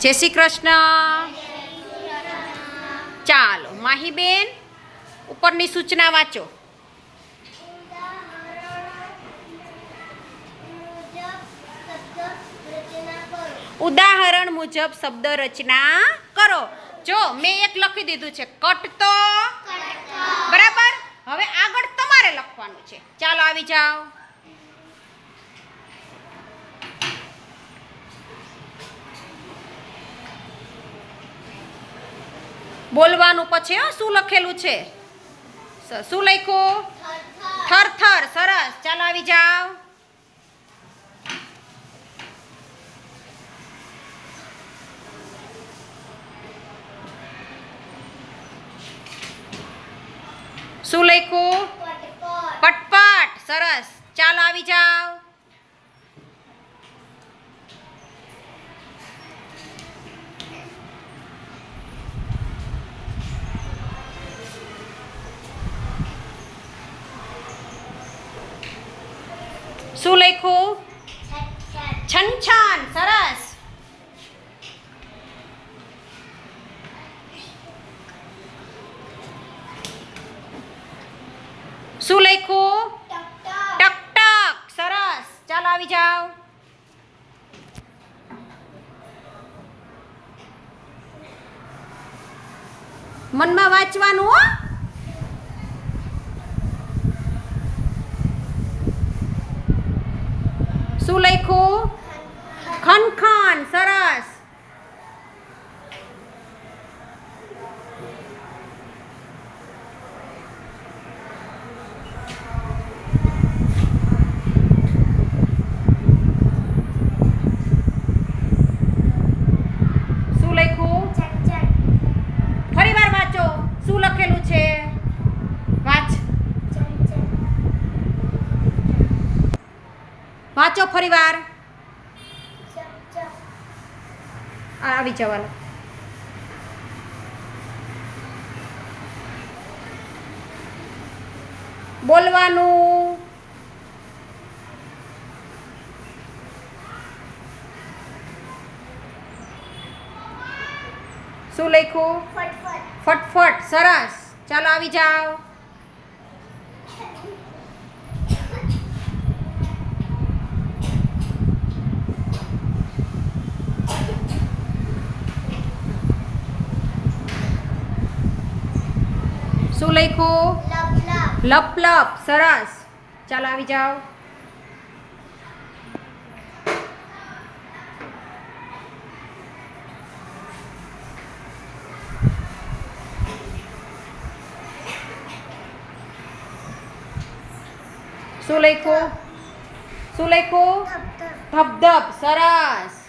જય શ્રી કૃષ્ણ. ચાલો માહીબેન ઉપરની સૂચના વાંચો. ઉદાહરણ મુજબ શબ્દ રચના કરો. જો મેં એક લખી દીધું છે કટતો બરાબર? હવે આગળ તમારે લખવાનું છે. ચાલો આવી જાઓ. બોલવાનું પછી હો, શું લખેલું છે? શું લખ્યું? થર થર સરસ. ચાલો આવી જાઓ. શું લખ્યું? પટપટ સરસ. ચાલો આવી જાઓ. શું લખ્યું? છનછન સરસ. શું લખ્યું? ટક ટક સરસ. ચાલો આવી જાઓ. મનમાં વાંચવાનું હો. શું લખ્યું? ખનખાન સરસ શું લખ્યું ફરી વાર વાંચો શું લખેલું છે વાંચ વાંચો ફરી વાર આવી જવાનું. બોલવાનું. શું લખ્યું? ફટફટ સરસ. ચાલો આવી જાઓ. શું લખ્યું? લપ લપ સરસ. ચાલો આવી જાઓ. શું લખ્યું? શું લખ્યું? ધબધબ સરસ.